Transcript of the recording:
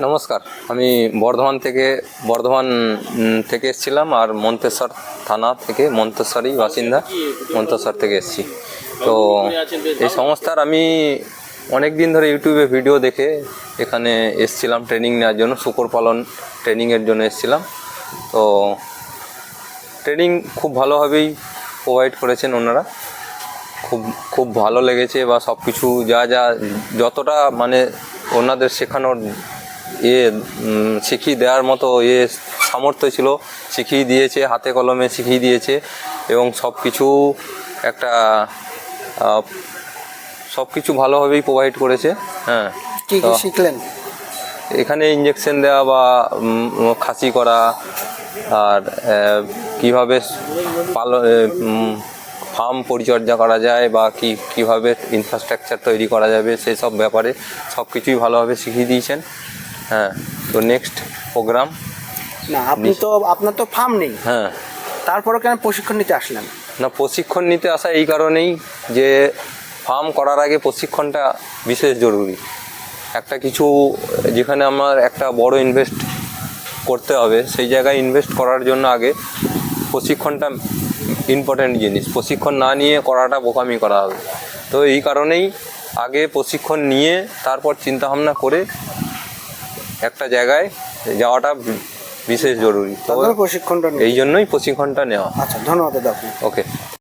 নমস্কার। আমি বর্ধমান থেকে বর্ধমান থেকে এসেছিলাম আর মন্তেশ্বর থানা থেকে মন্তেশ্বরই বাসিন্দা মন্তেশ্বর থেকে এসেছি। তো এই সংস্থার আমি অনেক দিন ধরে ইউটিউবে ভিডিও দেখে এখানে এসেছিলাম ট্রেনিং নেওয়ার জন্য, শুকর পালন ট্রেনিংয়ের জন্য এসেছিলাম। তো ট্রেনিং খুব ভালোভাবেই প্রোভাইড করেছেন ওনারা। খুব খুব ভালো লেগেছে বা সব কিছু যা যা, যতটা মানে ওনাদের শেখানোর ইয়ে শিখিয়ে দেওয়ার মতো ইয়ে সামর্থ্য ছিল। শিখিয়ে দিয়েছে হাতে কলমে শিখিয়ে দিয়েছে এবং সব কিছু একটা সব কিছু ভালোভাবেই প্রোভাইড করেছে হ্যাঁ। কি কি শিখলেন? এখানে ইঞ্জেকশন দেওয়া বা খাসি করা আর কীভাবে পালন ফার্ম পরিচর্যা করা যায় বা কি কীভাবে ইনফ্রাস্ট্রাকচার তৈরি করা যাবে সেই সব ব্যাপারে সব কিছুই ভালোভাবে শিখিয়ে দিয়েছেন। হ্যাঁ তো নেক্সট প্রোগ্রাম না আপনি তো আপনার তো ফার্ম নেই। হ্যাঁ। তারপরে কেন প্রশিক্ষণ নিতে আসলেন? না প্রশিক্ষণ নিতে আসা এই কারণেই যে ফার্ম করার আগে প্রশিক্ষণটা বিশেষ জরুরি। একটা কিছু যেখানে আমার একটা বড় ইনভেস্ট করতে হবে সেই জায়গায় ইনভেস্ট করার জন্য আগে প্রশিক্ষণটা ইম্পর্ট্যান্ট জিনিস। প্রশিক্ষণ না নিয়ে করাটা বোকামি করা হবে। তো এই কারণেই আগে প্রশিক্ষণ নিয়ে তারপর চিন্তাভাবনা করে একটা জায়গায় যাওয়াটা বিশেষ জরুরি। প্রশিক্ষণটা এই জন্যই প্রশিক্ষণটা নেওয়া। আচ্ছা ধন্যবাদ দাদা ওকে।